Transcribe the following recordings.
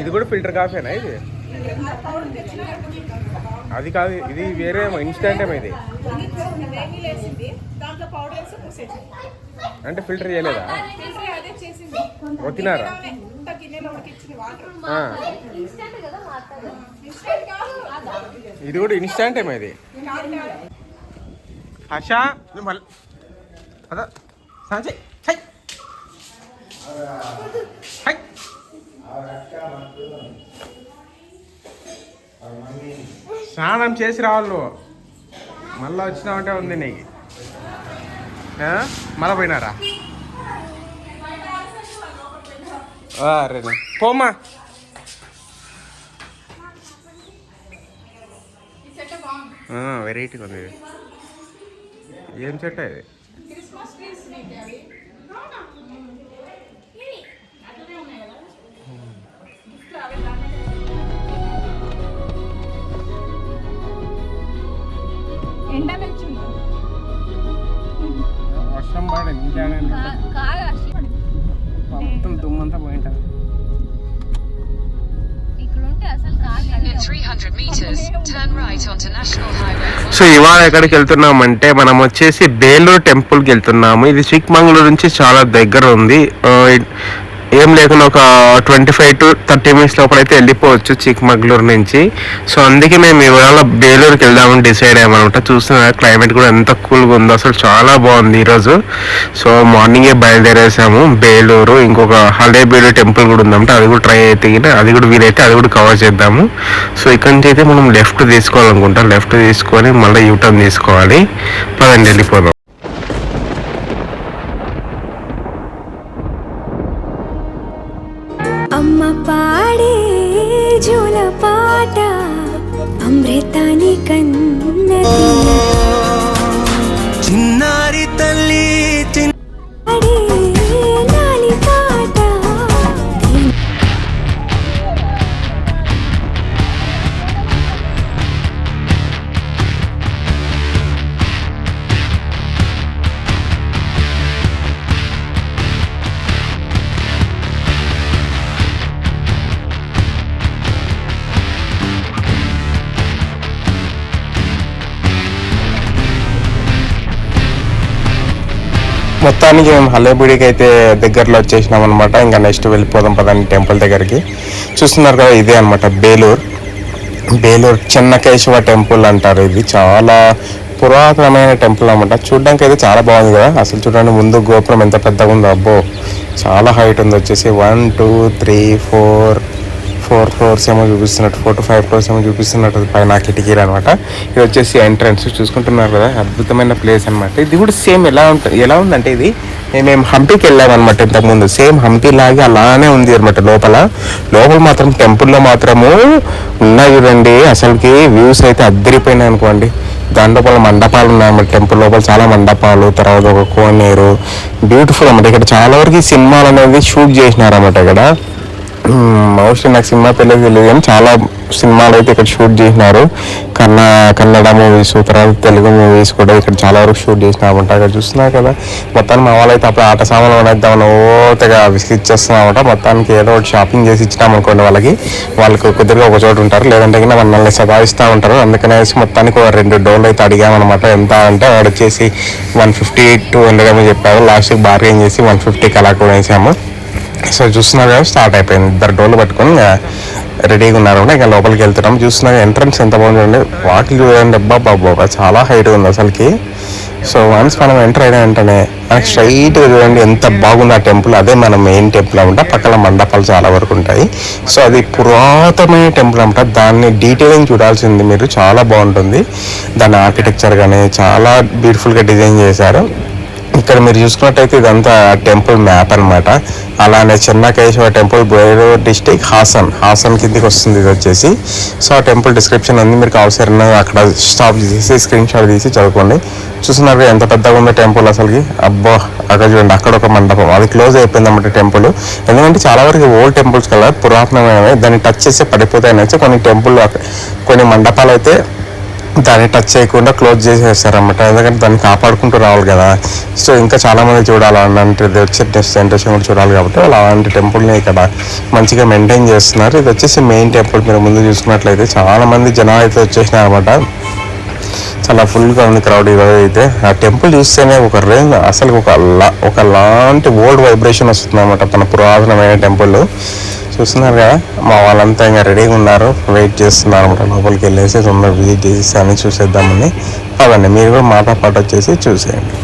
ఇది కూడా ఫిల్టర్ కాఫీనా ఇది? అది కాదు ఇది వేరే ఇన్స్టెంట్ ఏమో ఇది. అంటే ఫిల్టర్ చేయలేదా? కాదు ఇది కూడా ఇన్స్టెంట్ ఏమో ఇది. కాదు కాదు హర్ష మళ్ళీ అదా. సాంచయ్ హై హై స్నానం చేసి రావాలి మళ్ళీ వచ్చినావంటే ఉంది నీకు. మళ్ళీ మళ్ళా పోయినారా? అరే పోమ్మా. వెరైటీగా ఉంది. ఏం చెట్టు ఇది ట్రీస్ నీకు అవి అట్లనే ఉన్నాయి కదా గిఫ్ట్ అవి దాన్ని ఎండ వచ్చింది వర్షం పడి ఇంకేమైనా మొత్తం దుమ్మంతా పోయింటారు. సో ఇవాళ ఎక్కడికి వెళ్తున్నామంటే మనం వచ్చేసి బేలూరు టెంపుల్కి వెళ్తున్నాము. ఇది చిక్మంగళూరు నుంచి చాలా దగ్గర ఉంది. ఏం లేకుండా ఒక twenty five to thirty minutes లోపల అయితే వెళ్ళిపోవచ్చు చిక్మగ్లూరు నుంచి. సో అందుకే మేము ఇవాళ బేలూరుకి వెళ్దామని డిసైడ్ అయ్యామనమాట చూస్తున్నా క్లైమేట్ కూడా ఎంత కూల్గా ఉందో అసలు చాలా బాగుంది ఈరోజు. సో మార్నింగే బయలుదేరేసాము బేలూరు. ఇంకొక హలేబేలు టెంపుల్ కూడా ఉందంటే అది కూడా ట్రై అయితే అది కూడా వీలైతే అది కూడా కవర్ చేద్దాము. సో ఇక్కడ నుంచి అయితే మనం లెఫ్ట్ తీసుకోవాలనుకుంటాం. లెఫ్ట్ తీసుకొని మళ్ళీ యూటర్న్ తీసుకోవాలి. పదండి వెళ్ళిపోదాం. అమృతాని కన్నది మొత్తానికి మేము హలేబుడికి అయితే దగ్గరలో వచ్చేసినాం అనమాట ఇంకా నెక్స్ట్ వెళ్ళిపోదాం పదండి టెంపుల్ దగ్గరికి. చూస్తున్నారు కదా ఇదే అనమాట బేలూరు. బేలూరు చెన్నకేశవ టెంపుల్ అంటారు ఇది. చాలా పురాతనమైన టెంపుల్ అనమాట చూడడానికి అయితే చాలా బాగుంది కదా. అసలు చూడండి ముందు గోపురం ఎంత పెద్దగా ఉందో అబ్బో చాలా హైట్ ఉంది. వచ్చేసి one two three four four floors ఏమో చూపిస్తున్నట్టు ఫోర్ టు ఫైవ్ ఫ్లోర్స్ ఏమో చూపిస్తున్నట్టు పైన కిటికీలు అనమాట ఇది వచ్చేసి ఎంట్రన్స్ చూసుకుంటున్నారు కదా అద్భుతమైన ప్లేస్ అనమాట ఇది కూడా సేమ్ ఎలా ఉంటుంది ఎలా ఉందంటే ఇది మేము హంపీకి వెళ్ళామన్నమాట ఇంతకుముందు. సేమ్ హంపీ లాగే అలానే ఉంది అనమాట లోపల. లోపల మాత్రం టెంపుల్లో మాత్రము ఉన్నాయి చూడండి. అసలుకి వ్యూస్ అయితే అద్దరిపోయినాయి అనుకోండి. దాని లోపల మండపాలు ఉన్నాయన్నమాట టెంపుల్ లోపల. చాలా మండపాలు తర్వాత ఒక కోనేరు. బ్యూటిఫుల్ అన్నమాట. ఇక్కడ చాలా వరకు సినిమాలు అనేది షూట్ చేసినారన్నమాట ఇక్కడ. మోస్ట్లీ నాకు సినిమా తెలియదు తెలియదు కానీ చాలా సినిమాలు అయితే ఇక్కడ షూట్ చేసినారు. కన్న కన్నడ మూవీస్ తర్వాత తెలుగు మూవీస్ కూడా ఇక్కడ చాలా వరకు షూట్ చేసినామంట అక్కడ చూస్తున్నారు కదా మొత్తానికి మా వాళ్ళైతే అప్పుడు ఆట సామాన్లు కొనేద్దామని ఓ తెగ విసిగిచ్చేస్తున్నామంట. మొత్తానికి ఏదో ఒకటి షాపింగ్ చేసి ఇచ్చినాం అనుకోండి వాళ్ళకి. వాళ్ళకి కొద్దిగా ఒక చోటు ఉంటారు లేదంటే కింద మనల్ని సదాయిస్తూ ఉంటారు. అందుకనేసి మొత్తానికి ఒక రెండు డోర్లు అయితే అడిగామన్నమాట. ఎంత అంటే వాడు వచ్చేసి వన్ ఫిఫ్టీ టూ హండ్రెడ్ ఏమో చెప్పారు. లాస్ట్కి బార్గెన్ చేసి వన్ ఫిఫ్టీకి అలా కొనేసాము. సో చూస్తున్నారు కదా స్టార్ట్ అయిపోయింది. ఇద్దరు డోర్లు పట్టుకొని రెడీగా ఉన్నారు. ఇంకా లోపలికి వెళ్తున్నాం. చూస్తున్నారు ఎంట్రన్స్ ఎంత బాగుంది వాకిలు చూడండి. అబ్బా బాబా చాలా హైట్ ఉంది అసలుకి. సో వన్స్ మనం ఎంటర్ అయిన వెంటనే మనకి స్ట్రైట్గా చూడండి ఎంత బాగుంది ఆ టెంపుల్ అదే మన మెయిన్ టెంపుల్ అనమాట పక్కన మండపాలు చాలా వరకు ఉంటాయి. సో అది పురాతనమైన టెంపుల్ అనమాట దాన్ని డీటెయిలింగ్ చూడాల్సింది మీరు. చాలా బాగుంటుంది. దాని ఆర్కిటెక్చర్ కానీ చాలా బ్యూటిఫుల్గా డిజైన్ చేశారు. ఇక్కడ మీరు చూసుకున్నట్టయితే ఇదంతా టెంపుల్ మ్యాప్ అన్నమాట. అలానే చెన్నకేశవ టెంపుల్ బోయో డిస్టిక్ హాసన్. హాసన్ కిందకి వస్తుంది ఇది వచ్చేసి. సో ఆ టెంపుల్ డిస్క్రిప్షన్ ఉంది. మీరు కావాల్సిన అక్కడ స్టాప్ చేసి స్క్రీన్ షాట్ తీసి చదువుకోండి. చూస్తున్నారు ఎంత పెద్దగా ఉందో టెంపుల్ అసలుకి. అబ్బో అక్కడ చూడండి అక్కడ ఒక మండపం. అది క్లోజ్ అయిపోయింది అన్నమాట టెంపుల్. ఎందుకంటే చాలా వరకు ఓల్డ్ టెంపుల్స్ కదా పురాతనమైనవి. దాన్ని టచ్ చేస్తే పడిపోతాయని వచ్చి కొన్ని టెంపుల్ కొన్ని మండపాలు అయితే దాన్ని టచ్ చేయకుండా క్లోజ్ చేసేసారనమాట ఎందుకంటే దాన్ని కాపాడుకుంటూ రావాలి కదా. సో ఇంకా చాలామంది చూడాలి అలాంటి వచ్చే నెక్స్ట్ జనరేషన్ కూడా చూడాలి కాబట్టి వాళ్ళు అలాంటి టెంపుల్ని ఇక్కడ మంచిగా మెయింటైన్ చేస్తున్నారు. ఇది వచ్చేసి మెయిన్ టెంపుల్ మీరు ముందు చూసుకున్నట్లయితే చాలామంది జనాలు అయితే వచ్చేసినారు అనమాట చాలా ఫుల్గా ఉంది క్రౌడ్ ఈరోజు అయితే. ఆ టెంపుల్ చూస్తేనే ఒక రేంజ్ అసలు ఒక లా ఒక లాంటి ఓల్డ్ వైబ్రేషన్ వస్తుంది అనమాట తన పురాతనమైన టెంపుల్ చూస్తున్నారు కదా మా వాళ్ళంతా ఇంకా రెడీగా ఉన్నారు. వెయిట్ చేస్తున్నారు అనమాట లోపలికి వెళ్ళేసి తొందరగా విజిట్ చేసేసి అని చూసేద్దామని. అదండి మీరు కూడా మాతో పాటు వచ్చేసి చూసేయండి.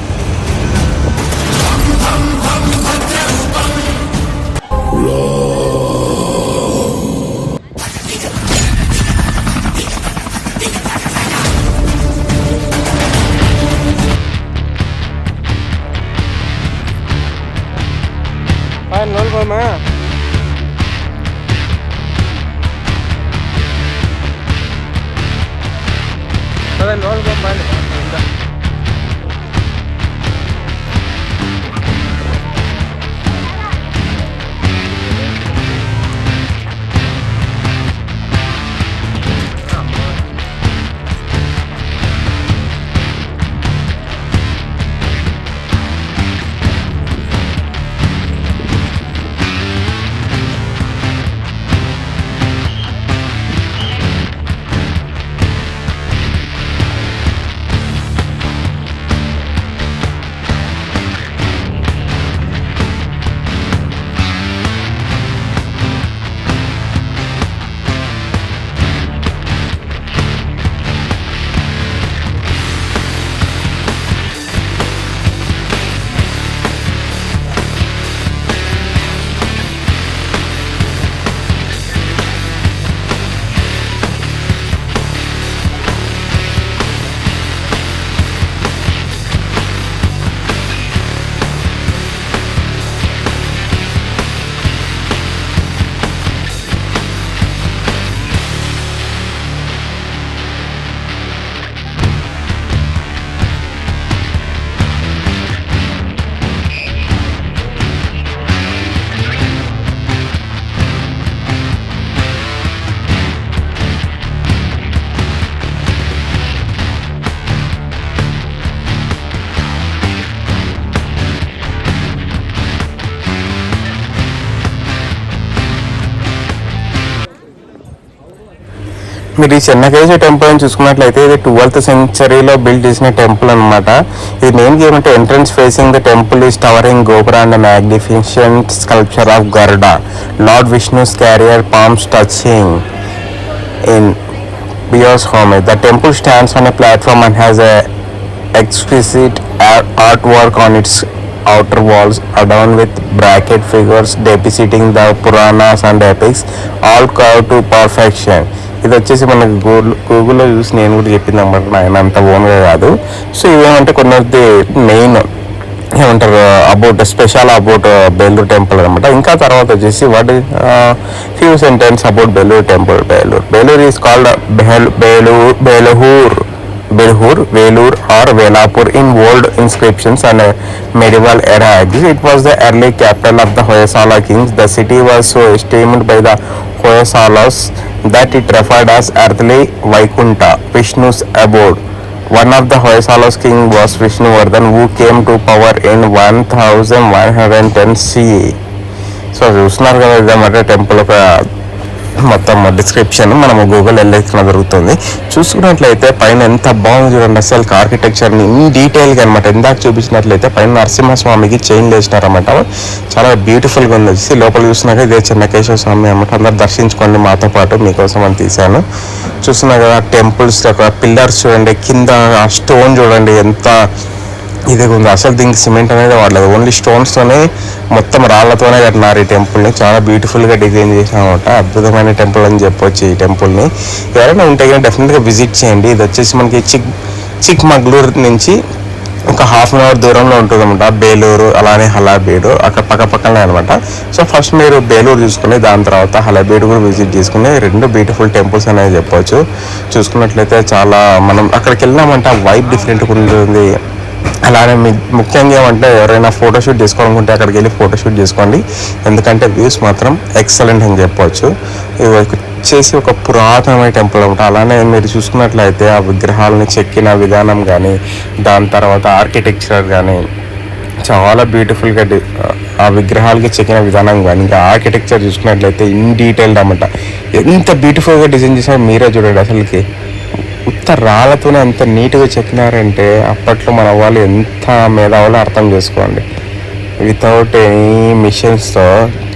మీరు ఈ చెన్నకేశ్వర టెంపుల్ అని చూసుకున్నట్లయితే ఇది ట్వెల్త్ సెంచరీలో బిల్డ్ చేసిన టెంపుల్ అన్నమాట ఇది మెయిన్ ఏమంటే entrance facing the temple is towering gopura and magnificent sculpture of Garuda lord Vishnu's carrier palms touching in Bios home. The temple stands on a platform and has a exquisite ar- artwork on its outer walls adorned with bracket figures depicting the Puranas and epics, all carved to perfection. ఇది వచ్చేసి మనకి Google గూగుల్లో చూసి నేను కూడా చెప్పింది అనమాట ఆయన అంత ఓన్గా కాదు. సో ఇవేమంటే కొన్ని మెయిన్ ఏమంటారు about special about Belur temple అనమాట. ఇంకా తర్వాత వచ్చేసి what few sentence about Belur temple Belur Belur is called Belur Belahur Belhur Velur or Velapur in old inscriptions and medieval era. This it was the early capital of the Hoysala kings. The city was so esteemed by the Hoysalas that it referred as earthly Vaikunta, Vishnu's abode. One of the Hoysalas king was Vishnuvardhan who came to power in 1110 CE. So చూస్తున్నారు కదా ఇదన్నమాట temple ఒక మొత్తం description మనం Google వెళ్ళేసిన జరుగుతుంది. చూసుకున్నట్లయితే పైన ఎంత బాగుంది చూడండి అసలు ఆర్కిటెక్చర్ని ఇన్ డీటెయిల్గా అనమాట ఇందాక చూపించినట్లయితే పైన నరసింహస్వామికి చైన్ వేసినారన్నమాట. చాలా బ్యూటిఫుల్గా ఉంది. వచ్చి లోపల చూసినాక ఇదే చెన్నకేశ్వర స్వామి అన్నమాట. అందరు దర్శించుకోండి మాతో పాటు. మీకోసం అని తీశాను. చూస్తున్నా కదా టెంపుల్స్ పిల్లర్స్ చూడండి. కింద ఆ స్టోన్ చూడండి. ఎంత ఇదిగా ఉంది. అసలు దీనికి సిమెంట్ అనేది వాడలేదు. ఓన్లీ స్టోన్స్తోనే మొత్తం రాళ్ళతోనే కట్టినారు ఈ టెంపుల్ని. చాలా బ్యూటిఫుల్గా డిజైన్ చేసినామన్నమాట అద్భుతమైన టెంపుల్ అని చెప్పొచ్చు ఈ టెంపుల్ని. ఎవరైనా ఉంటే కానీ డెఫినెట్గా విజిట్ చేయండి. ఇది వచ్చేసి మనకి చిక్ చిక్మగ్లూరు నుంచి ఒక హాఫ్ అన్ అవర్ దూరంలో ఉంటుంది అనమాట బేలూరు అలానే హలాబీడు. అక్కడ పక్క పక్కనే అనమాట సో ఫస్ట్ మీరు బేలూరు చూసుకుని దాని తర్వాత హలాబీడు కూడా విజిట్ చేసుకుని రెండు బ్యూటిఫుల్ టెంపుల్స్ అనేది చెప్పవచ్చు చూసుకున్నట్లయితే చాలా మనం అక్కడికి వెళ్ళినామంటే ఆ వైబ్ డిఫరెంట్గా ఉంటుంది. అలానే మీ ముఖ్యంగా ఏమంటే ఎవరైనా ఫోటోషూట్ చేసుకోవాలనుకుంటే అక్కడికి వెళ్ళి ఫోటోషూట్ చేసుకోండి. ఎందుకంటే వ్యూస్ మాత్రం ఎక్సలెంట్ అని చెప్పవచ్చు వచ్చేసి ఒక పురాతనమైన టెంపుల్ అనమాట అలానే మీరు చూసుకున్నట్లయితే ఆ విగ్రహాలని చెక్కిన విధానం కానీ దాని తర్వాత ఆర్కిటెక్చర్ కానీ చాలా బ్యూటిఫుల్గా ఆ విగ్రహాలకి చెక్కిన విధానం కానీ ఇంకా ఆర్కిటెక్చర్ చూసుకున్నట్లయితే ఇన్ డీటెయిల్డ్ అనమాట ఎంత బ్యూటిఫుల్గా డిజైన్ చేసినా మీరే చూడండి అసలుకి. ఉత్త రాళ్ళతోనే ఎంత నీట్గా చెక్కినారంటే అప్పట్లో మన వాళ్ళు ఎంత మేధావులో అర్థం చేసుకోండి. వితౌట్ ఎనీ మిషన్స్తో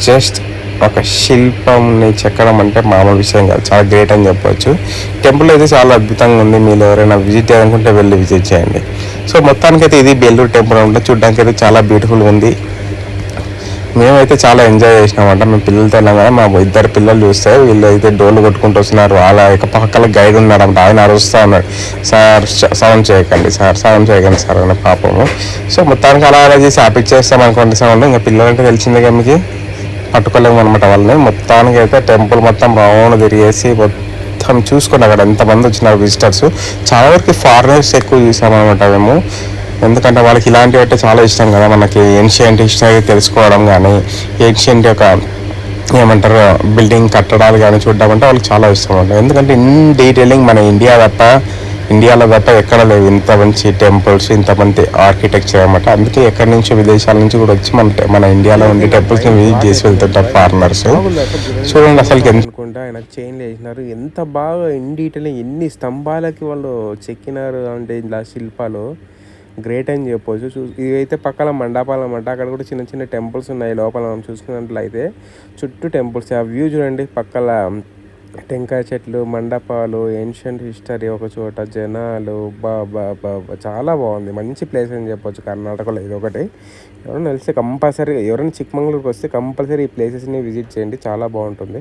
జస్ట్ ఒక శిల్పంని చెక్కడం అంటే మామూలు విషయం కాదు. చాలా గ్రేట్ అని చెప్పొచ్చు. టెంపుల్ అయితే చాలా అద్భుతంగా ఉంది. మీరు ఎవరైనా విజిట్ చేయాలనుకుంటే వెళ్ళి విజిట్ చేయండి. సో మొత్తానికైతే ఇది బెల్లూరు టెంపుల్ అంటే చూడడానికి అయితే చాలా బ్యూటిఫుల్గా ఉంది. మేమైతే చాలా ఎంజాయ్ చేసినామంట. మేము పిల్లలతో వెళ్ళాం కదా మా ఇద్దరు పిల్లలు చూస్తే వీళ్ళు అయితే డోర్లు కొట్టుకుంటూ వస్తున్నారు. వాళ్ళ యొక్క పక్కల గైడ్ ఉన్నాడంట. ఆయన అరుస్తూ ఉన్నాడు. సార్ సౌండ్ చేయకండి సార్ సౌండ్ చేయకండి సార్ అనే పాపము. సో మొత్తానికి అలా అలా చేసి ఆపిచ్చేస్తాం అనుకోండి సౌండ్. ఇంకా పిల్లలంటే తెలిసిందిగా కదా మీకు. పట్టుకోలేము అనమాట వాళ్ళని. మొత్తానికి అయితే టెంపుల్ మొత్తం రౌండ్ తిరిగేసి మొత్తం చూసుకోండి అక్కడ ఎంతమంది వచ్చినారు విజిటర్స్ చాలా వరకు ఫారినర్స్ ఎక్కువ చూసామన్నమాట మేము. ఎందుకంటే వాళ్ళకి ఇలాంటివి అంటే చాలా ఇష్టం కదా. మనకి ఏన్షియంట్ హిస్టరీ తెలుసుకోవడం కానీ ఏన్షియంట్ యొక్క ఏమంటారు బిల్డింగ్ కట్టడాలు కానీ చూడడం అంటే వాళ్ళకి చాలా ఇష్టం ఉంటుంది ఎందుకంటే ఇన్ డీటెయిలింగ్ మన ఇండియా తప్ప ఇండియాలో తప్ప ఎక్కడ లేవు. ఇంత మంచి టెంపుల్స్ ఇంత మంచి ఆర్కిటెక్చర్ అనమాట అందుకే ఎక్కడి నుంచో విదేశాల నుంచి కూడా వచ్చి మన మన ఇండియాలో ఉండే టెంపుల్స్ని విజిట్ చేసి వెళ్తుంటారు ఫారినర్స్ చూడండి అసలు ఎంత అనుకుంటా ఆయన చైన్లు వేసినారు. ఎంత బాగా ఇన్ డీటెయిల్ ఎన్ని స్తంభాలకి వాళ్ళు చెక్కినారు అంటే ఇలా శిల్పాలు. గ్రేట్ అని చెప్పొచ్చు. చూ ఇవైతే పక్కన మండపాలు అన్నమాట అక్కడ కూడా చిన్న చిన్న టెంపుల్స్ ఉన్నాయి లోపల మనం చూసుకున్నట్లయితే చుట్టూ టెంపుల్స్. ఆ వ్యూ చూడండి పక్కల టెంకాయ చెట్లు మండపాలు ఏన్షియంట్ హిస్టరీ ఒక చోట జనాలు బా బా బా చాలా బాగుంది. మంచి ప్లేస్ అని చెప్పొచ్చు కర్ణాటకలో ఇది ఒకటి. ఎవరైనా తెలిస్తే కంపల్సరీ ఎవరైనా చిక్మంగళూరుకి వస్తే కంపల్సరీ ఈ ప్లేసెస్ని విజిట్ చేయండి. చాలా బాగుంటుంది.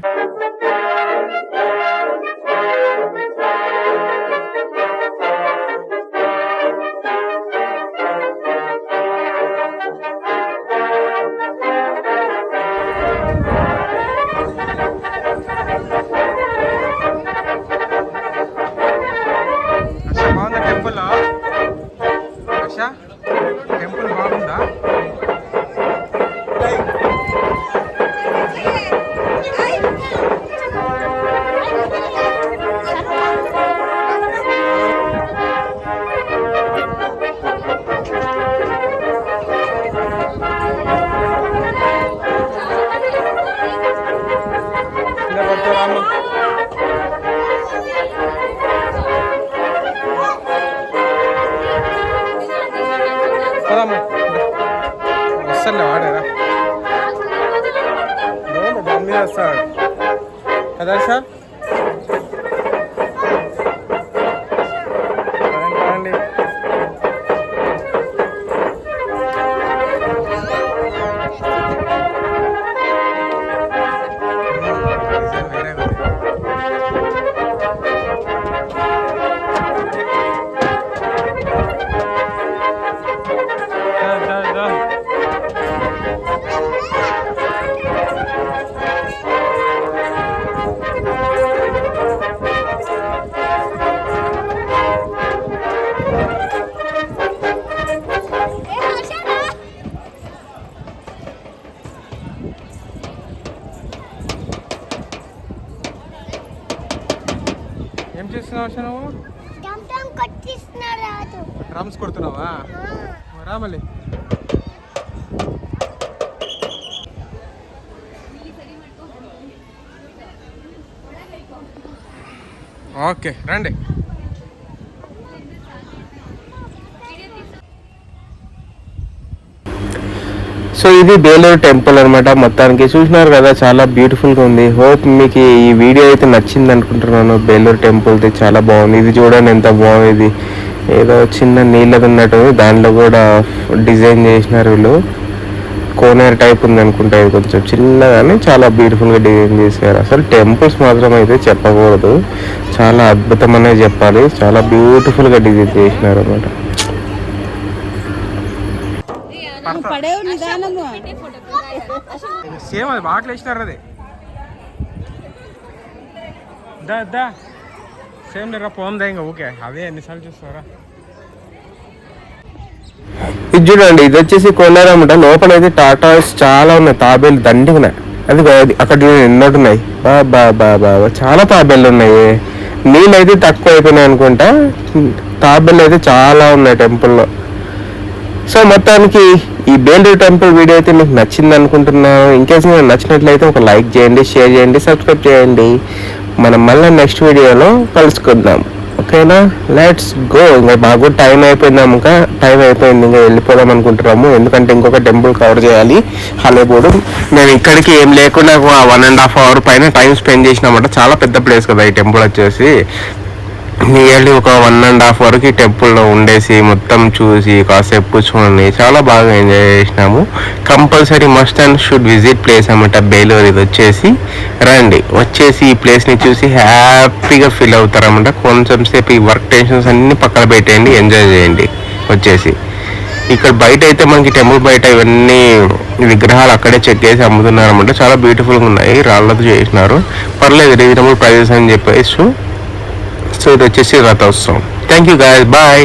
లేదు, దాని మీద చేస్తున్నావు అసలు నువ్వు డ్రమ్స్ కొడుతున్నావా? రా మళ్ళీ. ఓకే రండి. సో ఇది బేలూరు టెంపుల్ అనమాట మొత్తానికి. చూసినారు కదా చాలా బ్యూటిఫుల్గా ఉంది. హోప్ మీకు ఈ వీడియో అయితే నచ్చింది అనుకుంటున్నాను. బేలూరు టెంపుల్ది చాలా బాగుంది. ఇది చూడండి ఎంత బాగుంది. ఇది ఏదో చిన్న నీళ్ళది ఉన్నట్టు దాంట్లో కూడా డిజైన్ చేసినారు వీళ్ళు. కోనేర్ టైప్ ఉంది అనుకుంటా ఇది కొంచెం చిన్నగానే చాలా బ్యూటిఫుల్గా డిజైన్ చేశారు. అసలు టెంపుల్స్ మాత్రం అయితే చెప్పకూడదు. చాలా అద్భుతమనే చెప్పాలి. చాలా బ్యూటిఫుల్గా డిజైన్ చేసినారు అనమాట సేమ్ అది బాగా వేసినారు అది. దా దా. సేమ్ లేరా పోందా ఇంకా ఓకే అదే ఎన్నిసార్లు చూస్తారా ఇది చూడండి ఇది వచ్చేసి కొన్నారన్నమాట లోపల అయితే టాటాస్ చాలా ఉన్నాయి. తాబేలు దండి ఉన్నాయి. అది అక్కడ చూడండి ఎన్నోటి ఉన్నాయి. బా బా బా బా బా. చాలా తాబేళ్ళు ఉన్నాయి. నీళ్ళు అయితే తక్కువ అయిపోయినాయి అనుకుంటా. తాబేళ్ళు అయితే చాలా ఉన్నాయి టెంపుల్లో. సో మొత్తానికి ఈ బేలూరు టెంపుల్ వీడియో అయితే మీకు నచ్చింది అనుకుంటున్నాను. ఇంకేస్ మీకు నచ్చినట్లయితే ఒక లైక్ చేయండి షేర్ చేయండి సబ్స్క్రైబ్ చేయండి. మనం మళ్ళీ నెక్స్ట్ వీడియోలో కలుసుకుందాం. ఓకేనా? లెట్స్ గో ఇంకా బాగా టైం అయిపోయిందాం ఇంకా టైం అయిపోయింది ఇంకా వెళ్ళిపోదాం అనుకుంటున్నాము. ఎందుకంటే ఇంకొక టెంపుల్ కవర్ చేయాలి. హలేబోడు మేము ఇక్కడికి ఏం లేకుండా వన్ అండ్ హాఫ్ అవర్ పైన టైం స్పెండ్ చేసినామంట. చాలా పెద్ద ప్లేస్ కదా ఈ టెంపుల్ వచ్చేసి. నియర్లీ ఒక వన్ అండ్ హాఫ్ వరకు ఈ టెంపుల్లో ఉండేసి మొత్తం చూసి కాసేపు కూర్చొని చాలా బాగా ఎంజాయ్ చేసినాము. Compulsory must and should visit place అన్నమాట బేలూరు ఇది వచ్చేసి రండి. వచ్చేసి ఈ ప్లేస్ని చూసి హ్యాపీగా ఫీల్ అవుతారన్నమాట కొంచెం సేపు ఈ వర్క్ టెన్షన్స్ అన్నీ పక్కన పెట్టేయండి ఎంజాయ్ చేయండి. వచ్చేసి ఇక్కడ బయట అయితే మనకి టెంపుల్ బయట ఇవన్నీ విగ్రహాలు అక్కడే చెక్ చేసి అమ్ముతున్నారు అనమాట చాలా బ్యూటిఫుల్గా ఉన్నాయి. రాళ్ళతో చేసినారు. పర్లేదు రీజనబుల్ ప్రైజెస్ అని చెప్పేసి సో ఇది వచ్చేసి రథోత్సవం. Thank you guys bye